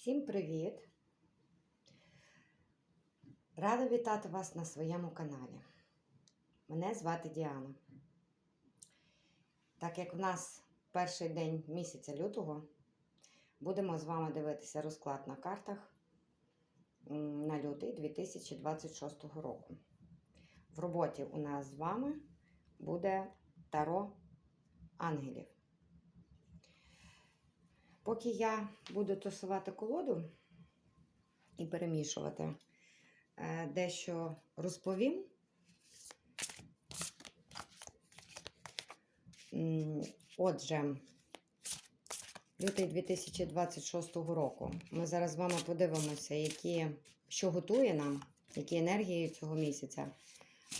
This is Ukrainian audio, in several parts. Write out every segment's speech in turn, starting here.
Всім привіт! Рада вітати вас на своєму каналі. Мене звати Діана. Так як в нас перший день місяця лютого, будемо з вами дивитися розклад на картах на лютий 2026 року. В роботі у нас з вами буде Таро ангелів. Поки я буду тусувати колоду і перемішувати, е, дещо розповім. Отже, лютий 2026 року. Ми зараз з вами подивимося, які, що готує нам, які енергії цього місяця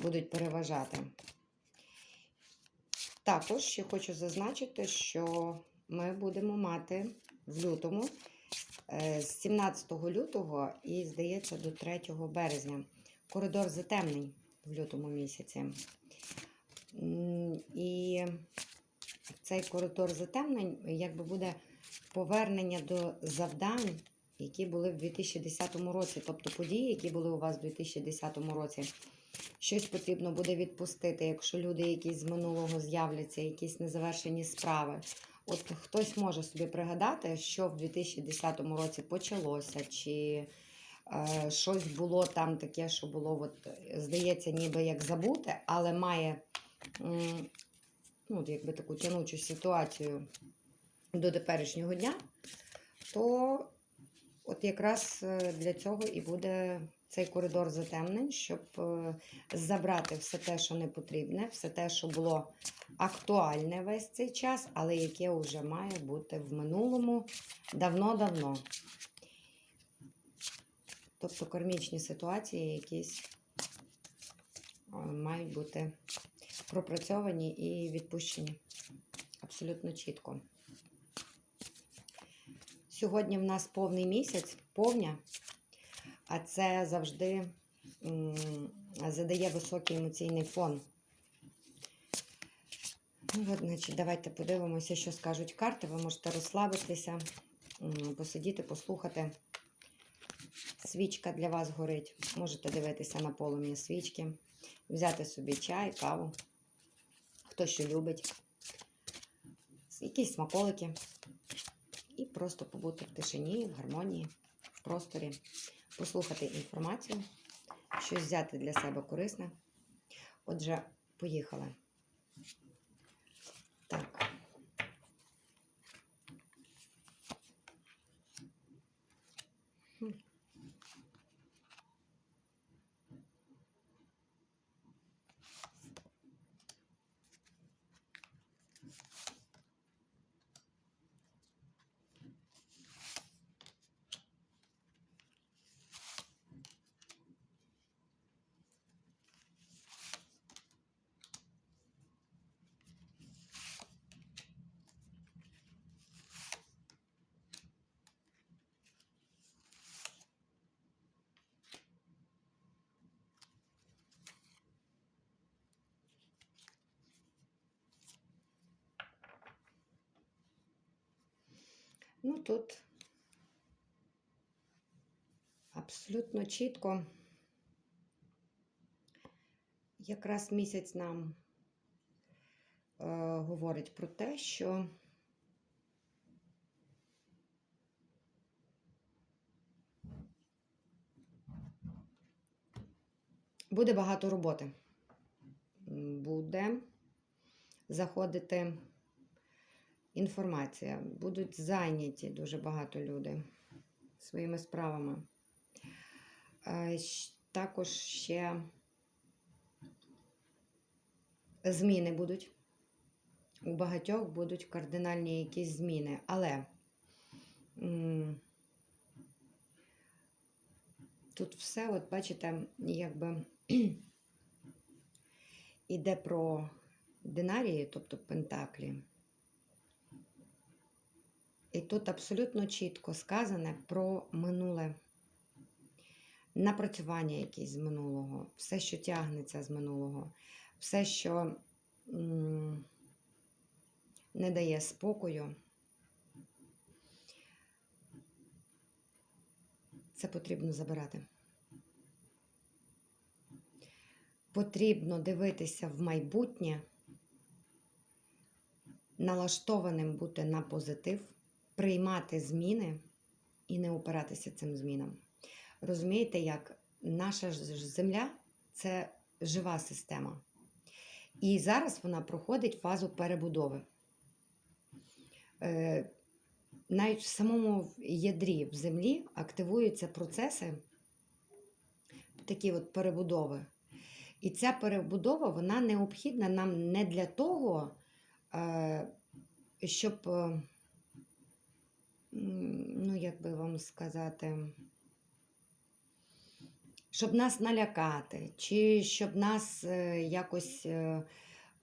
будуть переважати. Також ще хочу зазначити, що ми будемо мати в лютому е, з 17 лютого і, здається, до 3 березня коридор затемнень в лютому місяці. І цей коридор затемнень якби буде повернення до завдань, які були в 2010 році, тобто події, які були у вас в 2010 році. Щось потрібно буде відпустити, якщо люди якісь з минулого з'являться, якісь незавершені справи. От хтось може собі пригадати, що в 2010 році почалося, чи е, щось було там таке, що було, от, здається, ніби як забуте, але має м, ну, якби таку тянучу ситуацію до теперішнього дня, то от якраз е, для цього і буде цей коридор затемнень, щоб е, забрати все те, що не потрібне, все те, що було актуальне весь цей час, але яке вже має бути в минулому давно-давно. Тобто кармічні ситуації якісь е, мають бути пропрацьовані і відпущені абсолютно чітко. Сьогодні в нас повний місяць, повня, а це завжди задає високий емоційний фон. Ну, от, значить, давайте подивимося, що скажуть карти. Ви можете розслабитися, посидіти, послухати. Свічка для вас горить. Можете дивитися на полум'я свічки, взяти собі чай, каву, хто що любить, якісь смаколики. І просто побути в тишині, в гармонії, в просторі, послухати інформацію, щось взяти для себе корисне. Отже, поїхали. Так. Хм. Ну тут абсолютно чітко. Якраз місяць нам е, говорить про те, що буде багато роботи. Буде заходити інформація. Будуть зайняті дуже багато людей своїми справами. Е, Також ще зміни будуть. У багатьох будуть кардинальні якісь зміни. Але тут все, от бачите, якби іде про динарії, тобто пентаклі. І тут абсолютно чітко сказане про минуле напрацювання якісь з минулого, все, що тягнеться з минулого, все, що не дає спокою. це потрібно забирати. Потрібно дивитися в майбутнє, налаштованим бути на позитив, приймати зміни і не опиратися цим змінам. Розумієте, як наша земля це жива система. І зараз вона проходить фазу перебудови. Е, навіть в самому ядрі в землі активуються процеси такі от перебудови. І ця перебудова вона необхідна нам не для того, е, щоб, е, ну, як би вам сказати, щоб нас налякати, чи щоб нас е, якось е,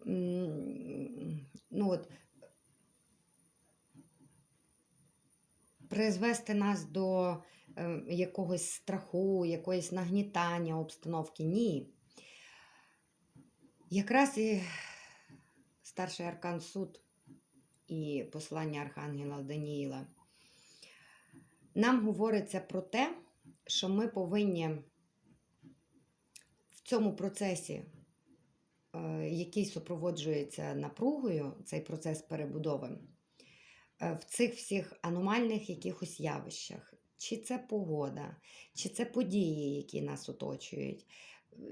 ну, от, призвести нас до е, якогось страху, якогось нагнітання обстановки. Ні. Якраз і старший аркан суд і послання Архангела Даніїла. Нам говориться про те, що ми повинні в цьому процесі, е, який супроводжується напругою, цей процес перебудови, е, в цих всіх аномальних якихось явищах, чи це погода, чи це події, які нас оточують,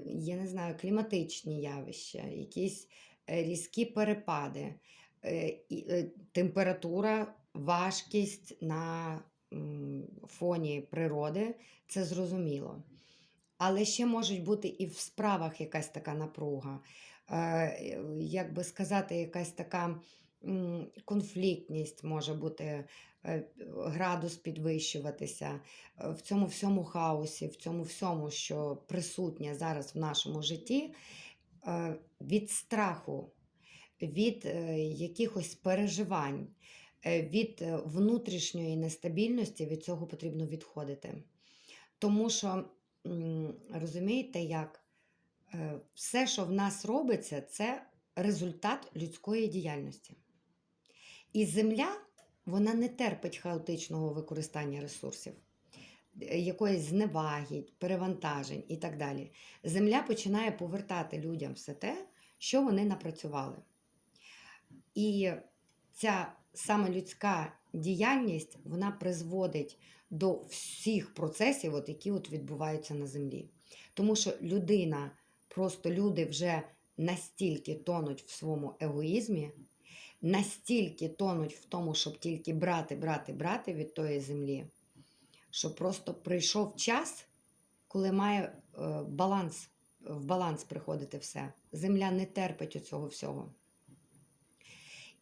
я не знаю, кліматичні явища, якісь е, різкі перепади, температура, важкість на фоні природи, це зрозуміло. Але ще можуть бути і в справах якась така напруга, е, як би сказати, якась така конфліктність може бути, е, градус підвищуватися. Е, в цьому всьому хаосі, в цьому всьому, що присутнє зараз в нашому житті, від страху, від якихось переживань, від е, внутрішньої нестабільності, від цього потрібно відходити. Тому що, розумієте, як е, все, що в нас робиться, це результат людської діяльності. І земля вона не терпить хаотичного використання ресурсів, е, якоїсь зневаги, перевантажень і так далі. Земля починає повертати людям все те, що вони напрацювали. І ця саме людська діяльність вона призводить до всіх процесів, от, які от відбуваються на землі. Тому що людина, просто люди вже настільки тонуть в своєму егоїзмі, настільки тонуть в тому, щоб тільки брати, брати, брати від тої землі, що просто прийшов час, коли має е, баланс, в баланс приходити все. Земля не терпить цього всього.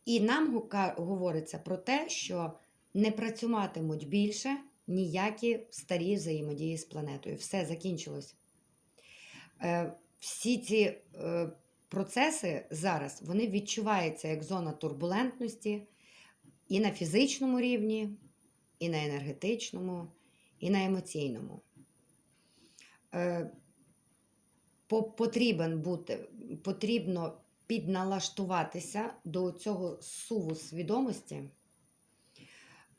І нам говориться про те, що не працюватимуть більше ніякі старі взаємодії з планетою. Все закінчилось. Е, Всі ці е, процеси зараз вони відчуваються як зона турбулентності і на фізичному рівні, і на енергетичному, і на емоційному. Е, Потрібен бути, потрібно підналаштуватися до цього суву свідомості.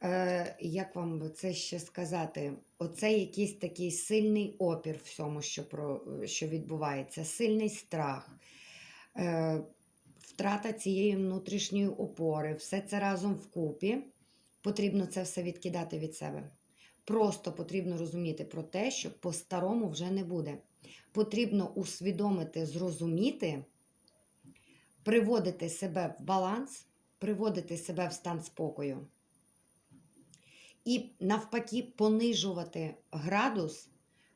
Е, як вам це ще сказати? Оце якийсь такий сильний опір всьому, що, про, що відбувається, сильний страх, е, втрата цієї внутрішньої опори, все це разом вкупі. Потрібно це все відкидати від себе. Просто потрібно розуміти про те, що по-старому вже не буде. Потрібно усвідомити, зрозуміти, приводити себе в баланс, приводити себе в стан спокою. І навпаки понижувати градус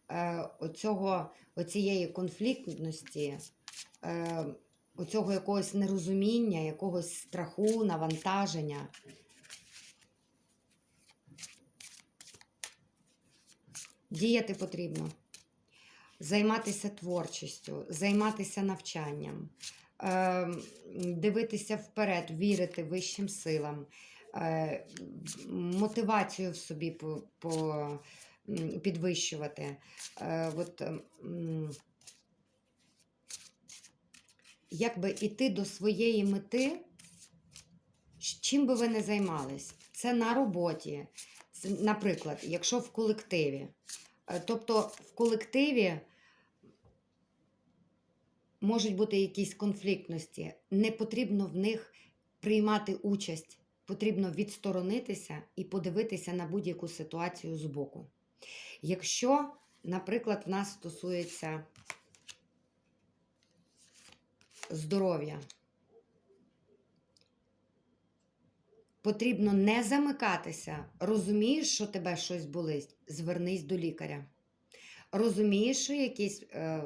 е, оцього, оцієї конфліктності, е, оцього якогось нерозуміння, якогось страху, навантаження. Діяти потрібно. Займатися творчістю, займатися навчанням, дивитися вперед, вірити вищим силам, е, мотивацію в собі підвищувати. Е, от, якби іти до своєї мети, чим би ви не займались, це на роботі, Наприклад, якщо в колективі, Е, тобто в колективі можуть бути якісь конфліктності, не потрібно в них приймати участь, потрібно відсторонитися і подивитися на будь-яку ситуацію збоку. Якщо, наприклад, в нас стосується здоров'я, потрібно не замикатися. Розумієш, що тебе щось болить, звернись до лікаря. Розумієш, що якісь е,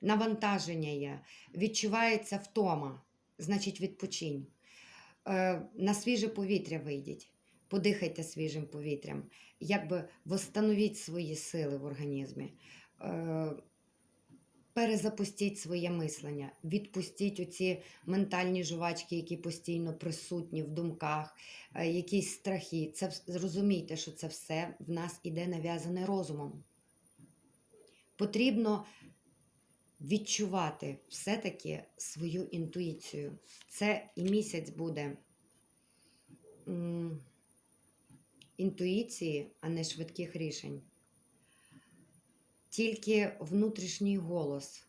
навантаження є, відчувається втома, значить відпочинь. Е, на свіже повітря вийдіть, подихайте свіжим повітрям, якби восстановіть свої сили в організмі. Е, Перезапустіть своє мислення, відпустіть оці ментальні жувачки, які постійно присутні в думках, е, якісь страхи. Це зрозумійте, що це все в нас іде нав'язане розумом. Потрібно відчувати все-таки свою інтуїцію. Це і місяць буде інтуїції, а не швидких рішень. Тільки внутрішній голос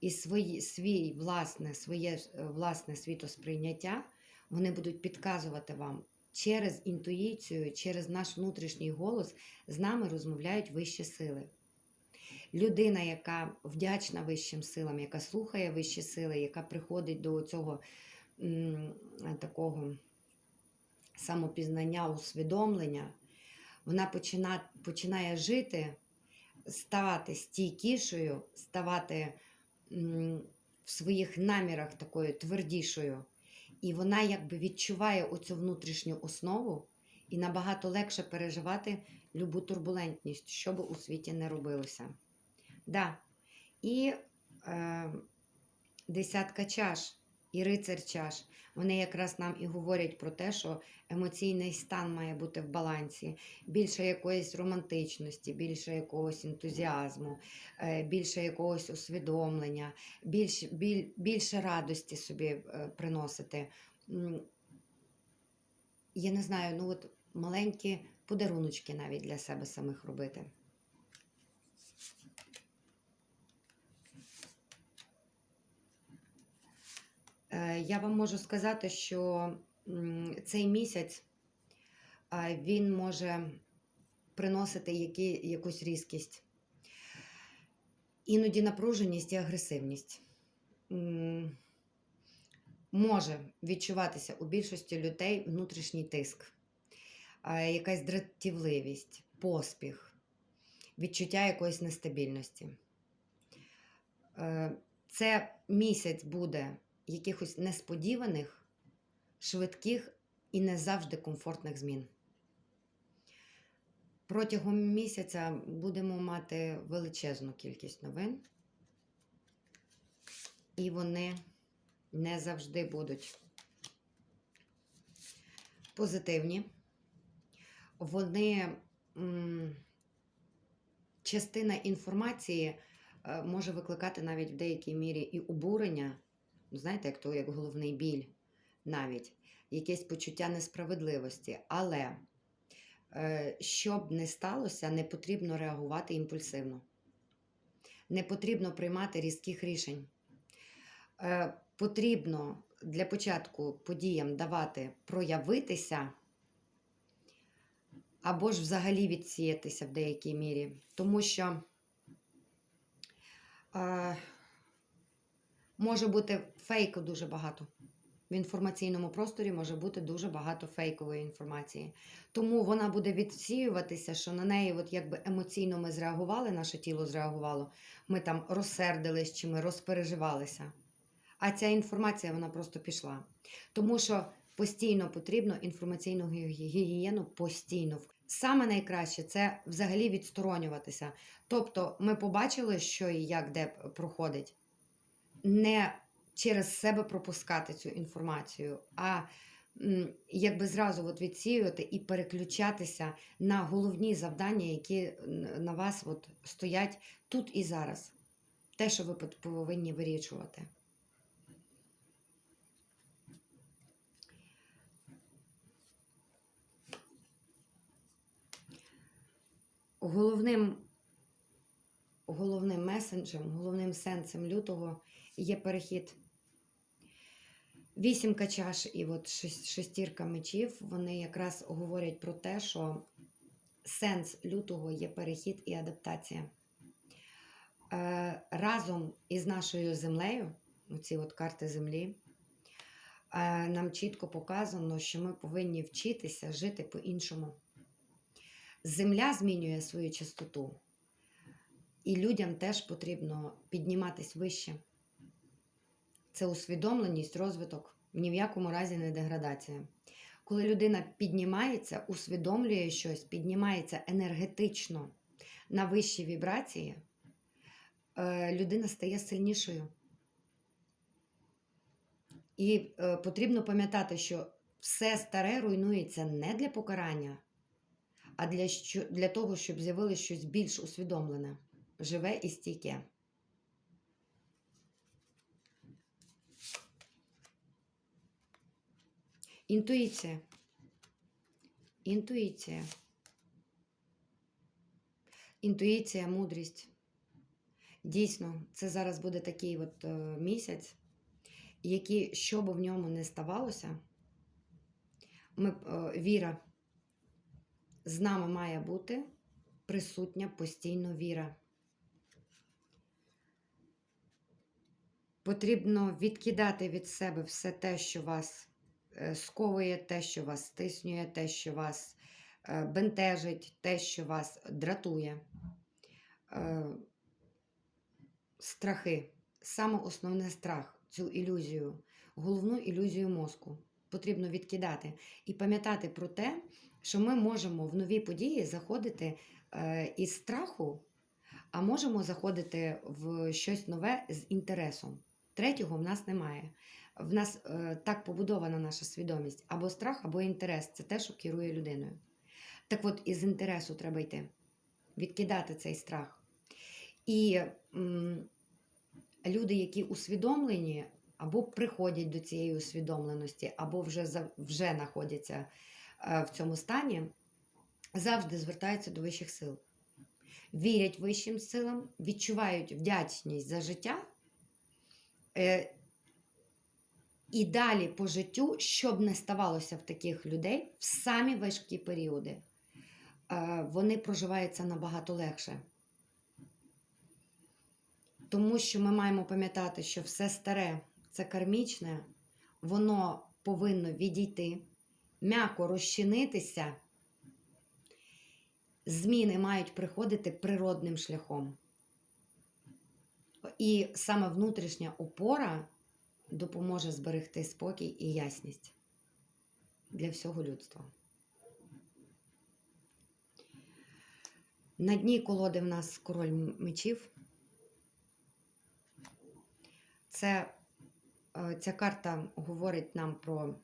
і свої, свій власне, своє власне світосприйняття вони будуть підказувати вам через інтуїцію, через наш внутрішній голос з нами розмовляють вищі сили. Людина, яка вдячна вищим силам, яка слухає вищі сили, яка приходить до цього такого самопізнання, усвідомлення, вона почина, починає жити, ставати стійкішою, ставати в своїх намірах такою твердішою. І вона якби відчуває оцю внутрішню основу і набагато легше переживати любу турбулентність, що би у світі не робилося. Да. І е, десятка чаш і рицар чаш. Вони якраз нам і говорять про те, що емоційний стан має бути в балансі, більше якоїсь романтичності, більше якогось ентузіазму, е, більше якогось усвідомлення, більш, біль, більше радості собі е, приносити. Я не знаю, ну от маленькі подаруночки навіть для себе самих робити. Я вам можу сказати, що цей місяць він може приносити які, якусь різкість, іноді напруженість і агресивність. Може відчуватися у більшості людей внутрішній тиск, якась дратівливість, поспіх, відчуття якоїсь нестабільності. Е, Це місяць буде якихось несподіваних, швидких і не завжди комфортних змін. Протягом місяця будемо мати величезну кількість новин, і вони не завжди будуть позитивні. Вони частина інформації е, може викликати навіть в деякій мірі і обурення, ну, знаєте, як то як головний біль, навіть якесь почуття несправедливості. Але е, що не сталося, не потрібно реагувати імпульсивно. Не потрібно приймати різких рішень. Е, Потрібно для початку подіям давати проявитися або ж взагалі відсіятися в деякій мірі. Тому що е, може бути фейку дуже багато. В інформаційному просторі може бути дуже багато фейкової інформації. Тому вона буде відсіюватися, що на неї, от якби емоційно ми зреагували, наше тіло зреагувало, ми там розсердились чи ми розпереживалися. А ця інформація вона просто пішла. Тому що постійно потрібно інформаційну гігієну постійно. Саме найкраще це взагалі відсторонюватися. Тобто ми побачили, що і як де проходить, не через себе пропускати цю інформацію, а якби зразу от відсіювати і переключатися на головні завдання, які на вас от стоять тут і зараз. Те, що ви повинні вирішувати. головним, головним месенджем, головним сенсом лютого є перехід. Вісімка чаш і от шестірка мечів, вони якраз говорять про те, що сенс лютого є перехід і адаптація. Е, разом із нашою землею, оці от карти землі, е, нам чітко показано, що ми повинні вчитися жити по-іншому. Земля змінює свою частоту, і людям теж потрібно підніматись вище. Це усвідомленість, розвиток, ні в якому разі не деградація. Коли людина піднімається, усвідомлює щось, піднімається енергетично на вищі вібрації, е, людина стає сильнішою. І е, потрібно пам'ятати, що все старе руйнується не для покарання, а для, для того, щоб з'явилося щось більш усвідомлене, живе і стійке. Інтуїція. Інтуїція. Інтуїція, мудрість. Дійсно, це зараз буде такий от е, місяць, який, що би в ньому не ставалося, ми, е, віра з нами має бути присутня постійно віра. Потрібно відкидати від себе все те, що вас е, сковує, те, що вас стиснює, те, що вас е, бентежить, те, що вас дратує. Е, Страхи. Саме основне страх, цю ілюзію, головну ілюзію мозку. Потрібно відкидати і пам'ятати про те, що ми можемо в нові події заходити із страху, а можемо заходити в щось нове з інтересом. Третього в нас немає. В нас е, так побудована наша свідомість або страх, або інтерес це те, що керує людиною. Так от, із інтересу треба йти, відкидати цей страх. І м, люди, які усвідомлені, або приходять до цієї усвідомленості, або вже, за- вже знаходяться е, в цьому стані, завжди звертаються до вищих сил. Вірять вищим силам, відчувають вдячність за життя. Е, і далі по життю, що б не ставалося в таких людей, в самі важкі періоди, е, вони проживаються набагато легше. Тому що ми маємо пам'ятати, що все старе це кармічне, воно повинно відійти, м'яко розчинитися. Зміни мають приходити природним шляхом. І саме внутрішня опора допоможе зберегти спокій і ясність для всього людства. На дні колоди в нас король мечів. Це, е, ця карта говорить нам про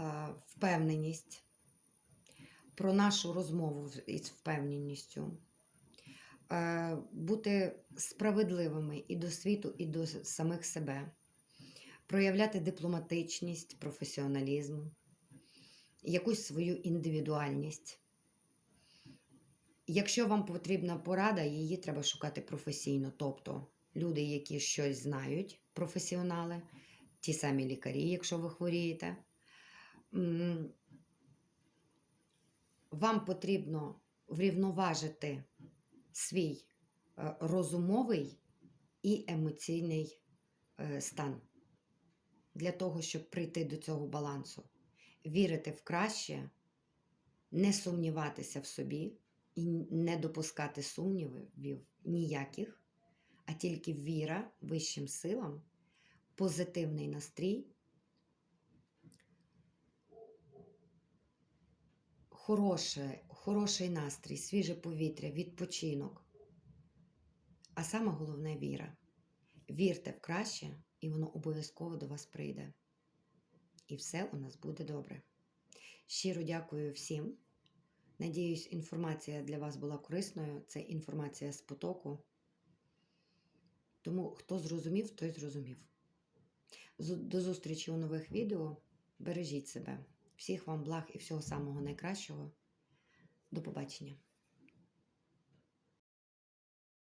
е, впевненість, про нашу розмову із впевненістю, бути справедливими і до світу, і до самих себе, проявляти дипломатичність, професіоналізм, якусь свою індивідуальність. Якщо вам потрібна порада, її треба шукати професійно. Тобто люди, які щось знають, професіонали, ті самі лікарі, якщо ви хворієте. Вам потрібно врівноважити свій е, розумовий і емоційний е, стан. Для того, щоб прийти до цього балансу, вірити в краще, не сумніватися в собі і не допускати сумнівів ніяких, а тільки віра вищим силам, позитивний настрій, хороше, хороший настрій, свіже повітря, відпочинок. А саме головне віра. Вірте в краще, і воно обов'язково до вас прийде. І все у нас буде добре. Щиро дякую всім. Надіюсь, інформація для вас була корисною. Це інформація з потоку. Тому хто зрозумів, той зрозумів. До зустрічі у нових відео. Бережіть себе. Всіх вам благ і всього самого найкращого. До побачення.